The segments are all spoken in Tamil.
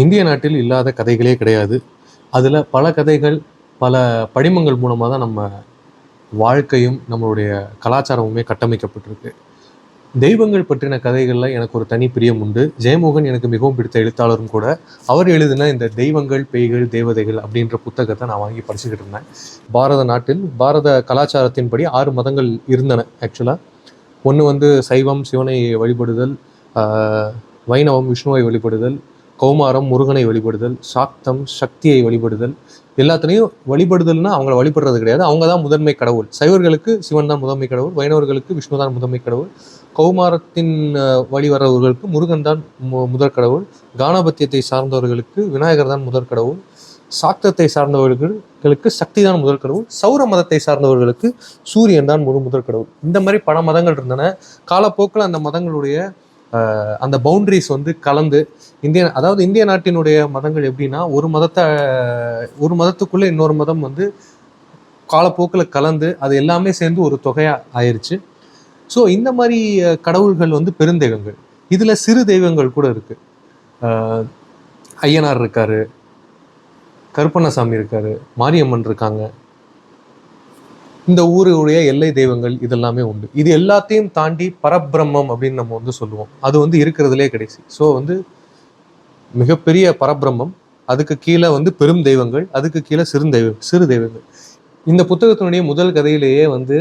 இந்திய நாட்டில் இல்லாத கதைகளே கிடையாது. அதில் பல கதைகள் பல படிமங்கள் மூலமாக தான் நம்ம வாழ்க்கையும் நம்மளுடைய கலாச்சாரமுமே கட்டமைக்கப்பட்டிருக்கு. தெய்வங்கள் பற்றின கதைகளில் எனக்கு ஒரு தனி பிரியம் உண்டு. ஜெயமோகன் எனக்கு மிகவும் பிடித்த எழுத்தாளரும் கூட. அவர் எழுதின இந்த தெய்வங்கள் பேய்கள் தேவதைகள் அப்படின்ற புத்தகத்தை நான் வாங்கி படிச்சுக்கிட்டு இருந்தேன். பாரத நாட்டில் பாரத கலாச்சாரத்தின்படி ஆறு மதங்கள் இருந்தன ஆக்சுவலாக ஒன்று வந்து சைவம் சிவனை வழிபடுதல் வைணவம் விஷ்ணுவை வழிபடுதல் கௌமாரம் முருகனை வழிபடுதல் சாக்தம் சக்தியை வழிபடுதல் எல்லாத்துலேயும் வழிபடுதல்னா அவங்கள வழிபடுறது கிடையாது. அவங்க தான் முதன்மை கடவுள். சைவர்களுக்கு சிவன் தான் முதன்மை கடவுள் வைணவர்களுக்கு விஷ்ணு தான் முதன்மை கடவுள். கௌமாரத்தின் வழி வரவர்களுக்கு முருகன் தான் மு- முதற் கடவுள். கானபத்தியத்தை சார்ந்தவர்களுக்கு விநாயகர் தான் முதற் கடவுள். சாக்தத்தை சார்ந்தவர்களுக்கு சக்தி தான் முதல் கடவுள். சௌர மதத்தை சார்ந்தவர்களுக்கு சூரியன் தான் முழு முதல் கடவுள். இந்த மாதிரி பல மதங்கள் இருந்தன. காலப்போக்கில் அந்த மதங்களுடைய அந்த பவுண்ட்ரிஸ் வந்து கலந்து இந்திய அதாவது இந்திய நாட்டினுடைய மதங்கள் எப்படின்னா ஒரு மதத்தை ஒரு மதத்துக்குள்ளே இன்னொரு மதம் வந்து காலப்போக்கில் கலந்து அது எல்லாமே சேர்ந்து ஒரு தொகையாக ஆயிடுச்சு ஸோ இந்த மாதிரி கடவுள்கள் வந்து பெருந்தெய்வங்கள் இதில் சிறு தெய்வங்கள் கூட இருக்குது ஐயனார் இருக்காரு கருப்பண்ணசாமி இருக்காரு மாரியம்மன் இருக்காங்க. இந்த ஊருடைய எல்லை தெய்வங்கள் இதெல்லாமே உண்டு. இது எல்லாத்தையும் தாண்டி பரபிரம்மம் அப்படின்னு நம்ம வந்து சொல்லுவோம். அது வந்து இருக்கிறதுலே கடைசி. ஸோ வந்து மிகப்பெரிய பரபிரம்மம் அதுக்கு கீழே வந்து பெரும் தெய்வங்கள் அதுக்கு கீழே சிறுந்தெய்வம் சிறு தெய்வங்கள். இந்த புத்தகத்தினுடைய முதல் கதையிலேயே வந்து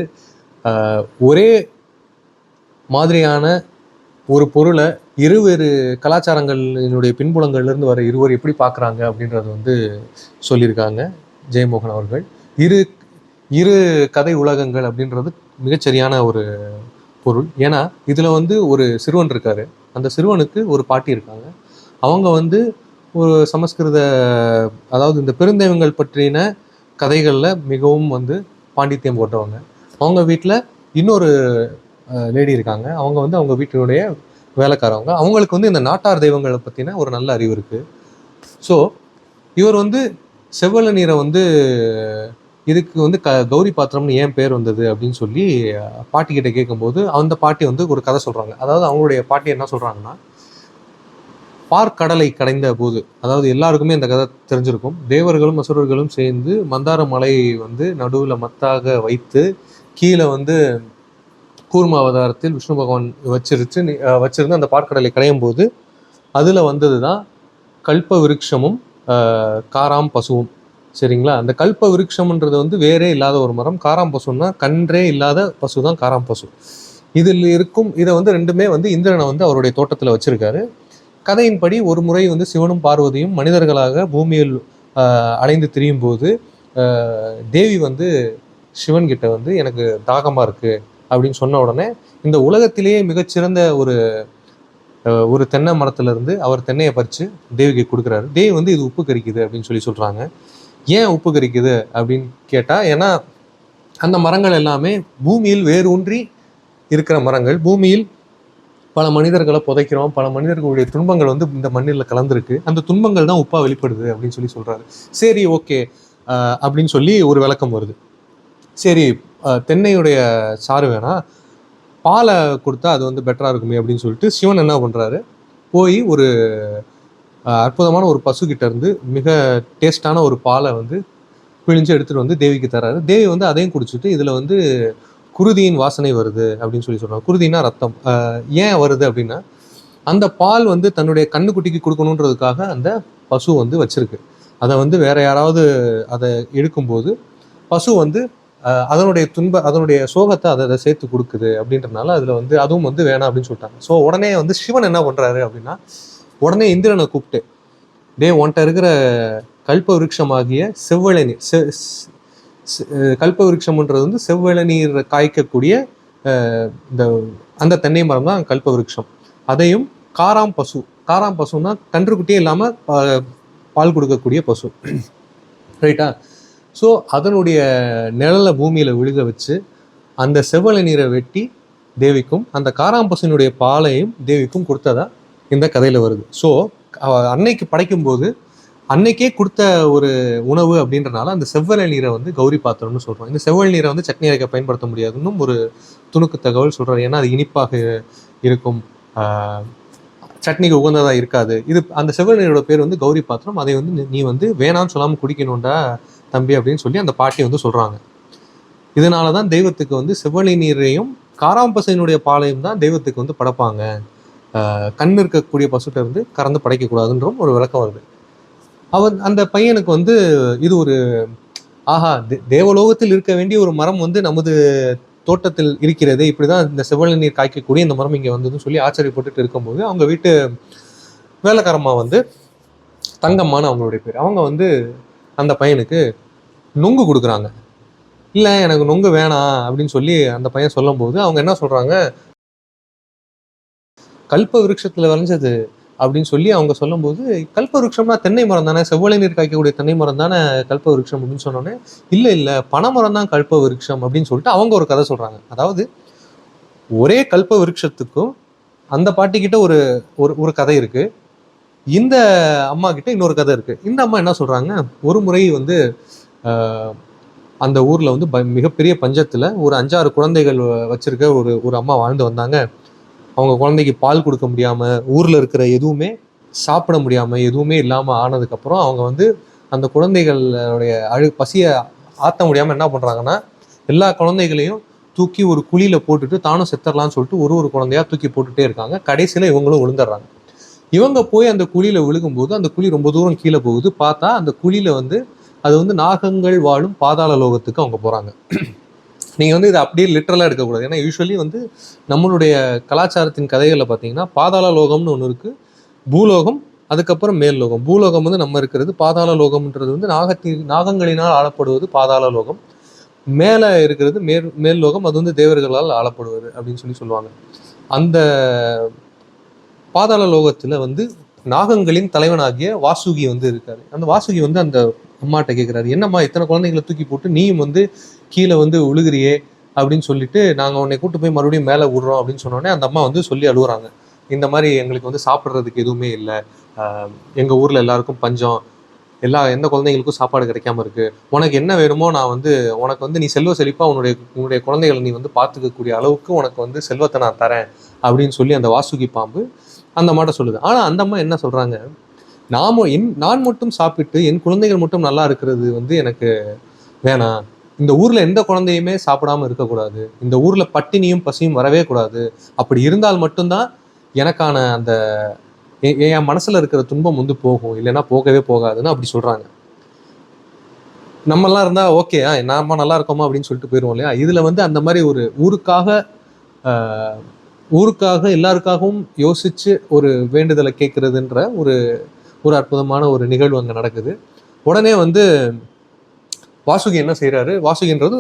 ஒரே மாதிரியான ஒரு பொருளை இருவேறு கலாச்சாரங்களினுடைய பின்புலங்கள்லேருந்து வர இருவர் எப்படி பார்க்குறாங்க அப்படின்றத வந்து சொல்லியிருக்காங்க. ஜெயமோகன் அவர்கள். இரு இரு கதை உலகங்கள் அப்படின்றது மிகச்சரியான ஒரு பொருள். ஏன்னா இதில் வந்து ஒரு சிறுவன் இருக்காரு. அந்த சிறுவனுக்கு ஒரு பாட்டி இருக்காங்க. அவங்க வந்து ஒரு சமஸ்கிருத அதாவது இந்த பெருந்தெய்வங்கள் பற்றின கதைகளில் மிகவும் வந்து பாண்டித்யம் போட்டவங்க. அவங்க வீட்டில் இன்னொரு லேடி இருக்காங்க. அவங்க வந்து அவங்க வீட்டினுடைய வேலைக்காரவங்க. அவங்களுக்கு வந்து இந்த நாட்டார் தெய்வங்களை பற்றின ஒரு நல்ல அறிவு இருக்குது ஸோ இவர் வந்து செவ்வல நீரை வந்து இதுக்கு வந்து க கௌரி பாத்திரம்னு ஏன் பேர் வந்தது அப்படின்னு சொல்லி பாட்டிக்கிட்ட பாட்டி கிட்ட கேட்கும்போது அந்த பாட்டி வந்து ஒரு கதை சொல்கிறாங்க அதாவது அவங்களுடைய பாட்டி என்ன சொல்கிறாங்கன்னா பார்க்கடலை கடைந்த போது அதாவது எல்லாருக்குமே இந்த கதை தெரிஞ்சிருக்கும். தேவர்களும் அசுரர்களும் சேர்ந்து மந்தார மலை வந்து நடுவில் மத்தாக வைத்து கீழே வந்து கூர்ம அவதாரத்தில் விஷ்ணு பகவான் வச்சிருச்சு வச்சிருந்து அந்த பார்க்கடலை கடையும் போது அதில் வந்தது தான் கல்ப விருட்சமும் காராம் பசுவும். சரிங்களா? அந்த கல்ப விருட்சம்ன்றது வந்து வேறே இல்லாத ஒரு மரம். காராம் பசுன்னா கன்றே இல்லாத பசு தான் காராம் பசு இதில் இருக்கும் இதை வந்து ரெண்டுமே வந்து இந்திரனை வந்து அவருடைய தோட்டத்தில் வச்சிருக்காரு. கதையின்படி ஒரு முறை வந்து சிவனும் பார்வதியும் மனிதர்களாக பூமியில் அலைந்து திரியும் போது தேவி வந்து சிவன்கிட்ட வந்து எனக்கு தாகமாக இருக்குது அப்படின்னு சொன்ன உடனே இந்த உலகத்திலேயே மிகச்சிறந்த ஒரு ஒரு தென்னை மரத்துலேருந்து அவர் தென்னையை பறித்து தேவிக்கு கொடுக்குறாரு. தேவி வந்து இது உப்பு கறிக்குது அப்படின்னு சொல்லி சொல்கிறாங்க ஏன் உப்பு கரிக்குது அப்படின்னு கேட்டால் ஏன்னா அந்த மரங்கள் எல்லாமே பூமியில் வேறு ஊன்றி இருக்கிற மரங்கள். பூமியில் பல மனிதர்களை புதைக்கிறோம். பல மனிதர்களுடைய துன்பங்கள் வந்து இந்த மண்ணில் கலந்துருக்கு. அந்த துன்பங்கள் தான் உப்பாக வெளிப்படுது அப்படின்னு சொல்லி சொல்கிறாரு சரி ஓகே அப்படின்னு சொல்லி ஒரு விளக்கம் வருது. சரி தென்னையுடைய சாறு வேணா பாலை கொடுத்தா அது வந்து பெட்டராக இருக்குமே அப்படின்னு சொல்லிட்டு சிவன் என்ன பண்ணுறாரு போய் ஒரு அற்புதமான ஒரு பசுக்கிட்ட இருந்து மிக டேஸ்டான ஒரு பாலை வந்து பிழிஞ்சு எடுத்துகிட்டு வந்து தேவிக்கு தராரு தேவி வந்து அதையும் குடிச்சிட்டு இதில் வந்து குருதியின் வாசனை வருது அப்படின்னு சொல்லி சொல்கிறாங்க குருதினா ரத்தம். ஏன் வருது அப்படின்னா அந்த பால் வந்து தன்னுடைய கண்ணுக்குட்டிக்கு கொடுக்கணுன்றதுக்காக அந்த பசு வந்து வச்சிருக்கு. அதை வந்து வேற யாராவது அதை எடுக்கும்போது பசு வந்து அதனுடைய துன்ப அதனுடைய சோகத்தை அதை அதை சேர்த்து கொடுக்குது அப்படின்றனால அதில் வந்து அதுவும் வந்து வேணாம் அப்படின்னு சொல்லிட்டாங்க. ஸோ உடனே வந்து சிவன் என்ன பண்ணுறாரு அப்படின்னா உடனே இந்திரனை கூப்பிட்டு டே உன்கிட்ட இருக்கிற கல்ப விருட்சமாகிய செவ்வழை நீர் செ- கல்ப விருட்சம்ன்றது வந்து செவ்வழநீர் காய்க்கக்கூடிய இந்த அந்த தென்னை மரம் தான் கல்ப விருட்சம் அதையும் காராம் பசு காராம் பசுன்னா கன்றுக்குட்டியே இல்லாமல் பால் கொடுக்கக்கூடிய பசு. ரைட்டா? ஸோ அதனுடைய நிழலை பூமியில் விழுக வச்சு அந்த செவ்வழை நீரை வெட்டி தேவிக்கும் அந்த காராம்பசுனுடைய பாலையும் தேவிக்கும் கொடுத்ததா இந்த கதையில் வருது. ஸோ அன்னைக்கு படைக்கும்போது அன்னைக்கே கொடுத்த ஒரு உணவு அப்படின்றனால அந்த செவ்வல நீரை வந்து கௌரி பாத்திரம்னு சொல்கிறோம் இந்த செவ்வல் நீரை வந்து சட்னி அரைக்க பயன்படுத்த முடியாதுன்னு ஒரு துணுக்கு தகவல் சொல்கிறார் ஏன்னா அது இனிப்பாக இருக்கும். சட்னிக்கு உகந்ததாக இருக்காது. இது அந்த செவ்வழநீரோட பேர் வந்து கௌரி பாத்திரம். அதை வந்து நீ- வந்து வேணாம்னு சொல்லாமல் குடிக்கணும்டா தம்பி அப்படின்னு சொல்லி அந்த பாட்டி வந்து சொல்கிறாங்க இதனால தான் தெய்வத்துக்கு வந்து செவ்வழி நீரையும் காராம்பசையினுடைய பாலையும் தான் தெய்வத்துக்கு வந்து படைப்பாங்க. கண் இருக்கக்கூடிய பசுட்ட இருந்து கறந்து படைக்கக்கூடாதுன்றும் ஒரு விளக்கம் வருது. அவன் அந்த பையனுக்கு வந்து இது ஒரு ஆஹா தே- தேவலோகத்தில் இருக்க வேண்டிய ஒரு மரம் வந்து நமது தோட்டத்தில் இருக்கிறது இப்படிதான் இந்த செவ்வழி நீர் காய்க்கக்கூடிய இந்த மரம் இங்கே வந்ததுன்னு சொல்லி ஆச்சரியப்பட்டுட்டு இருக்கும்போது அவங்க வீட்டு வேலைக்காரம்மா வந்து தங்கம்மான்னு அவங்களுடைய பேர். அவங்க வந்து அந்த பையனுக்கு நொங்கு கொடுக்குறாங்க. இல்லை எனக்கு நொங்கு வேணாம் அப்படின்னு சொல்லி அந்த பையன் சொல்லும்போது அவங்க என்ன சொல்கிறாங்க கல்ப விருட்சத்தில் விளைஞ்சது அப்படின்னு சொல்லி அவங்க சொல்லும்போது கல்ப விருட்சம்னா தென்னை மரம் தானே? செவ்வளை நீர் காய்க்கக்கூடிய தென்னை மரம் தானே கல்ப விருட்சம் அப்படின்னு சொன்னோன்னே இல்லை இல்லை பனைமரம் தான் கல்ப விருட்சம் அப்படின்னு சொல்லிட்டு அவங்க ஒரு கதை சொல்கிறாங்க அதாவது ஒரே கல்ப விருட்சத்துக்கும் அந்த பாட்டிக்கிட்ட ஒரு ஒரு ஒரு கதை இருக்குது இந்த அம்மா கிட்ட இன்னொரு கதை இருக்குது இந்த அம்மா என்ன சொல்கிறாங்க ஒரு முறை வந்து அந்த ஊரில் வந்து ப- மிகப்பெரிய பஞ்சத்தில் ஒரு அஞ்சாறு குழந்தைகள் வச்சுருக்க ஒரு ஒரு அம்மா வாழ்ந்து வந்தாங்க. அவங்க குழந்தைக்கு பால் கொடுக்க முடியாமல் ஊரில் இருக்கிற எதுவுமே சாப்பிட முடியாமல் எதுவுமே இல்லாமல் ஆனதுக்கப்புறம் அவங்க வந்து அந்த குழந்தைகளுடைய அழு பசியை ஆற்ற முடியாமல் என்ன பண்ணுறாங்கன்னா எல்லா குழந்தைகளையும் தூக்கி ஒரு குழியில் போட்டுட்டு தானும் செத்துடலாம்னு சொல்லிட்டு ஒரு ஒரு குழந்தையாக தூக்கி போட்டுகிட்டே இருக்காங்க. கடைசியில் இவங்களும் விழுந்துடுறாங்க. இவங்க போய் அந்த குழியில் விழுகும்போது அந்த குழி ரொம்ப தூரம் கீழே போகுது. பார்த்தா அந்த குழியில் வந்து அது வந்து நாகங்கள் வாழும் பாதாள லோகத்துக்கு அவங்க போகிறாங்க நீங்கள் வந்து இதை அப்படியே லிட்டரலா எடுக்கக்கூடாது. ஏன்னா யூஸ்வலி வந்து நம்மளுடைய கலாச்சாரத்தின் கதைகளில் பார்த்தீங்கன்னா பாதாள லோகம்னு ஒன்று இருக்குது பூலோகம் அதுக்கப்புறம் மேல் லோகம். பூலோகம் வந்து நம்ம இருக்கிறது பாதாள லோகம்ன்றது வந்து நாகத்தி நாகங்களினால் ஆளப்படுவது பாதாள லோகம். மேலே இருக்கிறது மேல் மேல் லோகம் அது வந்து தேவர்களால் ஆளப்படுவது அப்படின்னு சொல்லி சொல்லுவாங்க. அந்த பாதாள லோகத்தில் வந்து நாகங்களின் தலைவனாகிய வாசுகி வந்து இருக்காரு. அந்த வாசுகி வந்து அந்த அம்மாட்ட கேட்குறாரு என்னம்மா இத்தனை குழந்தைங்களை தூக்கி போட்டு நீயும் வந்து கீழே வந்து உழுகிறியே? அப்படின்னு சொல்லிட்டு நாங்கள் உன்னை கூட்டு போய் மறுபடியும் மேலே விடுறோம் அப்படின்னு சொன்னோடனே அந்த அம்மா வந்து சொல்லி அழுகுறாங்க இந்த மாதிரி எங்களுக்கு வந்து சாப்பிட்றதுக்கு எதுவுமே இல்லை. எங்கள் ஊரில் எல்லாருக்கும் பஞ்சம். எல்லா எந்த குழந்தைங்களுக்கும் சாப்பாடு கிடைக்காம இருக்கு. உனக்கு என்ன வேணுமோ நான் வந்து உனக்கு வந்து நீ செல்வ செழிப்பா உன்னுடைய உன்னுடைய குழந்தைகளை நீ வந்து பார்த்துக்கக்கூடிய அளவுக்கு உனக்கு வந்து செல்வத்தை நான் தரேன் அப்படின்னு சொல்லி அந்த வாசுகி பாம்பு அந்த மாட்ட சொல்லுது. ஆனால் அந்த அம்மா என்ன சொல்கிறாங்க நாம என் நான் மட்டும் சாப்பிட்டு என் குழந்தைகள் மட்டும் நல்லா இருக்கிறது வந்து எனக்கு வேணாம் இந்த ஊர்ல எந்த குழந்தையுமே சாப்பிடாம இருக்கக்கூடாது. இந்த ஊர்ல பட்டினியும் பசியும் வரவே கூடாது. அப்படி இருந்தால் மட்டும்தான் எனக்கான அந்த என் மனசுல இருக்கிற துன்பம் வந்து போகும். இல்லைன்னா போகவே போகாதுன்னு அப்படி சொல்றாங்க. நம்மலாம் இருந்தா ஓகே நாம நல்லா இருக்கோமா? அப்படின்னு சொல்லிட்டு போயிடுவோம் இல்லையா? இதுல வந்து அந்த மாதிரி ஒரு ஊருக்காக ஊருக்காக எல்லாருக்காகவும் யோசிச்சு ஒரு வேண்டுதலை கேட்கறதுன்ற ஒரு ஒரு அற்புதமான ஒரு நிகழ்வு அங்கே நடக்குது. உடனே வந்து வாசுகி என்ன செய்கிறாரு வாசுகின்றது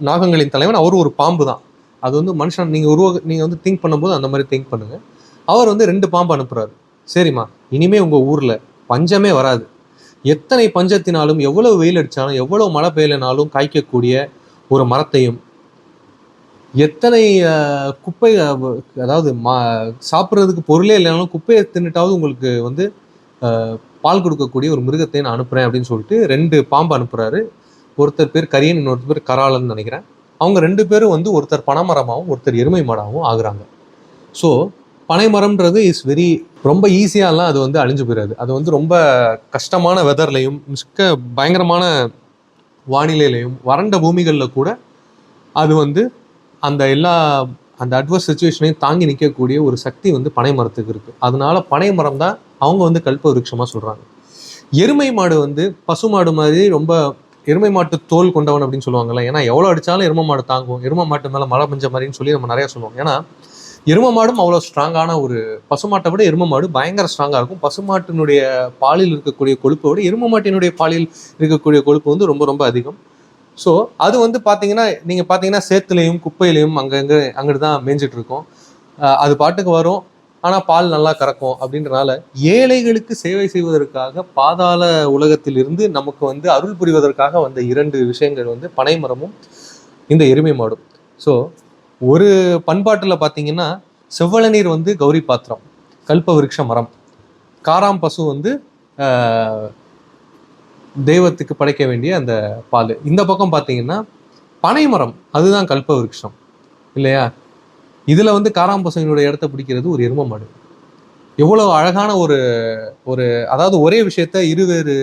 நாகங்களின் தலைவன். அவர் ஒரு பாம்பு தான். அது வந்து மனுஷன் நீங்கள் உருவ நீங்கள் வந்து திங்க் பண்ணும்போது அந்த மாதிரி திங்க் பண்ணுங்கள் அவர் வந்து ரெண்டு பாம்பு அனுப்புகிறாரு சரிம்மா இனிமே உங்கள் ஊரில் பஞ்சமே வராது. எத்தனை பஞ்சத்தினாலும் எவ்வளவு வெயில் அடித்தாலும் எவ்வளவு மழை பெய்யலனாலும் காய்க்கக்கூடிய ஒரு மரத்தையும் எத்தனை குப்பை அதாவது மா சாப்பிட்றதுக்கு பொருளே இல்லைனாலும் குப்பையை தின்னுட்டாவது உங்களுக்கு வந்து பால் கொடுக்கக்கூடிய ஒரு மிருகத்தை நான் அனுப்புகிறேன் அப்படின்னு சொல்லிட்டு ரெண்டு பாம்பு அனுப்புகிறாரு ஒருத்தர் பேர் கரியன் இன்னொருத்தர் பேர் கராளன்னு நினைக்கிறேன். அவங்க ரெண்டு பேரும் வந்து ஒருத்தர் பனைமரமாகவும் ஒருத்தர் எருமை மாடாகவும் ஆகுறாங்க. ஸோ பனைமரம்ன்றது இஸ் வெரி ரொம்ப ஈஸியாலாம் அது வந்து அழிஞ்சு போயிடாது அது வந்து ரொம்ப கஷ்டமான வெதர்லையும் மிக்க பயங்கரமான வானிலையிலையும் வறண்ட பூமிகளில் கூட அது வந்து அந்த எல்லா அந்த அட்வர்ஸ் சுச்சுவேஷனையும் தாங்கி நிற்கக்கூடிய ஒரு சக்தி வந்து பனை மரத்துக்கு இருக்குது அதனால பனை மரம் தான் அவங்க வந்து கல்ப விருட்சமா சொல்கிறாங்க எருமை மாடு வந்து பசு மாடு மாதிரி ரொம்ப எருமை மாட்டு தோல் கொண்டவன் அப்படின்னு சொல்லுவாங்கல்ல ஏன்னா எவ்வளோ அடிச்சாலும் எருமை மாடு தாங்கும் எருமை மாட்டு மேலே மழை பெஞ்ச மாதிரின்னு சொல்லி நம்ம நிறையா சொல்லுவோம். ஏன்னா எருமை மாடும் அவ்வளோ ஸ்ட்ராங்கான ஒரு பசுமாட்டை விட எருமை மாடு பயங்கர ஸ்ட்ராங்காக இருக்கும். பசுமாட்டினுடைய பாலில் இருக்கக்கூடிய கொழுப்பை விட எருமை மாட்டினுடைய பாலில் இருக்கக்கூடிய கொழுப்பு வந்து ரொம்ப ரொம்ப அதிகம். ஸோ அது வந்து பார்த்தீங்கன்னா நீங்கள் பார்த்தீங்கன்னா சேத்துலேயும் குப்பையிலையும் அங்கங்கே அங்கிட்டு தான் மேய்ஞ்சிட்டு அது பாட்டுக்கு வரும். ஆனால் பால் நல்லா கறக்கும் அப்படின்றனால ஏழைகளுக்கு சேவை செய்வதற்காக பாதாள உலகத்திலிருந்து நமக்கு வந்து அருள் புரிவதற்காக வந்த இரண்டு விஷயங்கள் வந்து பனைமரமும் இந்த எருமை மாடும். ஸோ ஒரு பண்பாட்டில் பார்த்தீங்கன்னா செவ்வளநீர் வந்து கௌரி பாத்திரம் கல்ப விருட்ச மரம். காராம் பசு வந்து தெய்வத்துக்கு படைக்க வேண்டிய அந்த பால். இந்த பக்கம் பார்த்தீங்கன்னா பனைமரம் அதுதான் கல்ப விருட்சம். இல்லையா? இதில் வந்து காராம்பசையினுடைய இடத்த பிடிக்கிறது ஒரு எரும மாடு. எவ்வளோ அழகான ஒரு ஒரு அதாவது ஒரே விஷயத்த இருவேறு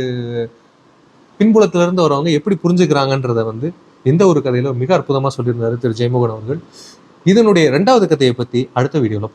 பின்புலத்திலிருந்து வரவங்க எப்படி புரிஞ்சுக்கிறாங்கன்றத வந்து எந்த ஒரு கதையிலும் மிக அற்புதமாக சொல்லியிருந்தாரு திரு ஜெயமோகன் அவர்கள். இதனுடைய ரெண்டாவது கதையை பற்றி அடுத்த வீடியோவில் பார்ப்போம்